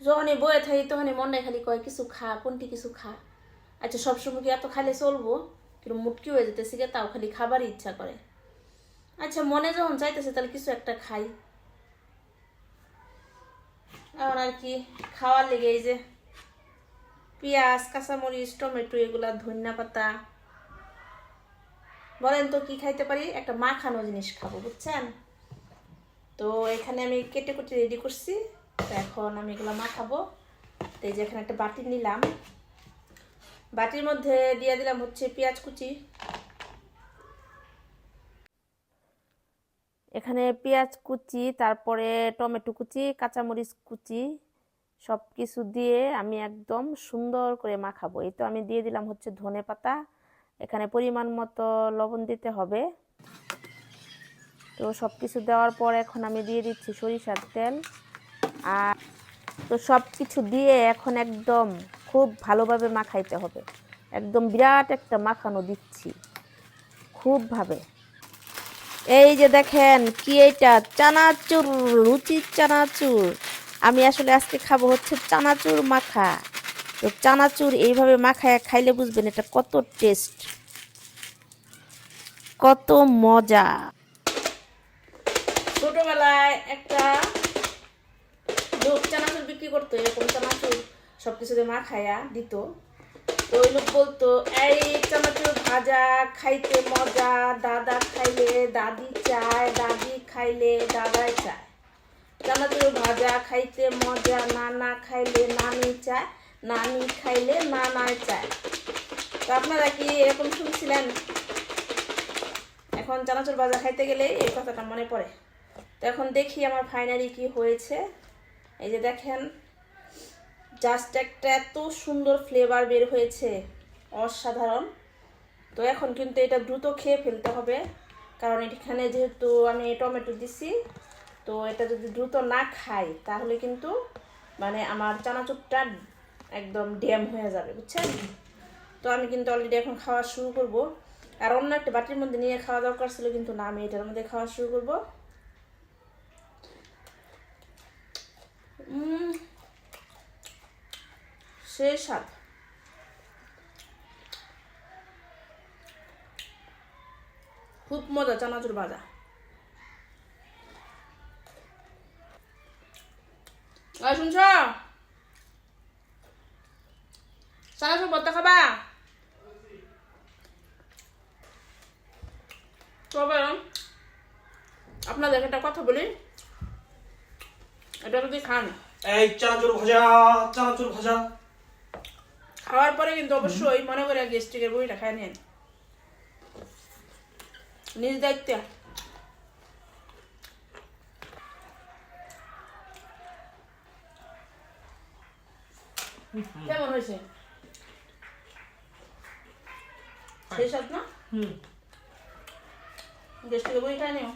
যখনই বয়ে থাকি, তখনই মনে খালি কয়, কিছু খা, কোনটি কিছু খা? আচ্ছা সবসময় কি এত খাইলে চলবো? কিন্তু মুটকি হয়ে যেতেছে গে তাও খালি খাবারই ইচ্ছা করে। আচ্ছা মনে যখন চাইতেছে, তাহলে কিছু একটা খাই। এখন আর কি, খাওয়ার লেগে এই যে পেঁয়াজ, কাঁচামরিচ, টমেটো, এগুলা, ধনিয়া পাতা। বলেন তো, কি খাইতে পারি? একটা মাখানো জিনিস খাব, বুঝছেন? তো এখানে আমি কেটে কুটে রেডি করছি। তো এখন আমি এগুলো মাখাবো। তো এই যে একটা বাটি নিলাম। বাটির মধ্যে দিয়ে দিলাম হচ্ছে পেঁয়াজ কুচি। এখানে পেঁয়াজ কুচি, তারপরে টমেটো কুচি, কাঁচামরিচ কুচি সব কিছু দিয়ে আমি একদম সুন্দর করে মাখাবো। এই তো আমি দিয়ে দিলাম হচ্ছে ধনে পাতা। এখানে পরিমাণ মতো লবণ দিতে হবে। তো সব কিছু দেওয়ার পর এখন আমি দিয়ে দিচ্ছি সরিষার তেল। আর তো সব কিছু দিয়ে এখন একদম খুব ভালোভাবে মাখাইতে হবে। একদম বিরাট একটা মাখানো দিচ্ছি। খুবভাবে এই যে দেখেন কি এইটা? চানাচুর, রুচির চানাচুর। আমি আসলে আজকে খাব হচ্ছে চানাচুর মাখা। তো চানাচুর এইভাবে মাখায় খাইলে বুঝবেন এটা কত টেস্ট। কত মজা। ছোটবেলায় একটা লোক চানাচুর বিক্রি করতো এরকম চানাচুর সব কিছুতে মাখায়া দিত। তো ওই লোক বলতো, এই চানাচুর ভাজা, খাইতে মজা, দাদা খাইলে দাদি চায়, দাদি খাইলে দাদাই চায়। চানাচুর ভাজা, খাইতে মজা, নানা খাইলে নানি চায়, নানি খাইলে নানাই চায়। তো আপনারা কি এরকম শুনছিলেন? এখন চানাচুর ভাজা খাইতে গেলে এই কথাটা মনে পড়ে। তো এখন দেখি আমার ফাইনালি কি হয়েছে। এই যে দেখেন জাস্ট একটা এত সুন্দর ফ্লেভার বের হয়েছে, অসাধারণ। তো এখন কিন্তু এটা দ্রুত খেয়ে ফেলতে হবে, কারণ এখানে যেহেতু আমি টমেটো দিছি, তো এটা যদি দ্রুত না খাই, তাহলে কিন্তু মানে আমার চানাচুরটা একদম ড্যাম হয়ে যাবে, বুঝছেন? তো আমি কিন্তু অলরেডি এখন খাওয়া শুরু করব। আর অন্য একটা বাটির মধ্যে নিয়ে খাওয়া দরকার ছিল, কিন্তু না, আমি এটার মধ্যে খাওয়া শুরু করব। সে স্বাদ। খুব মজা, চানাচুর ভাজা। আর শুনছ? চানাচুর ভর্তা খাবা? তবে আপনাদের একটা কথা বলি। এটা যদি খান। এই চানাচুর ভাজা চানাচুর ভাজা। খাওয়ার পরে কিন্তু অবশ্যই মনে করে গেস্ট্রিকের বইটা খায় নেন। নিজ দায়িত্বে। কেমন হয়েছে? সেই সাথ না? হুম। গেস্ট্রিকের বই খায় নিও।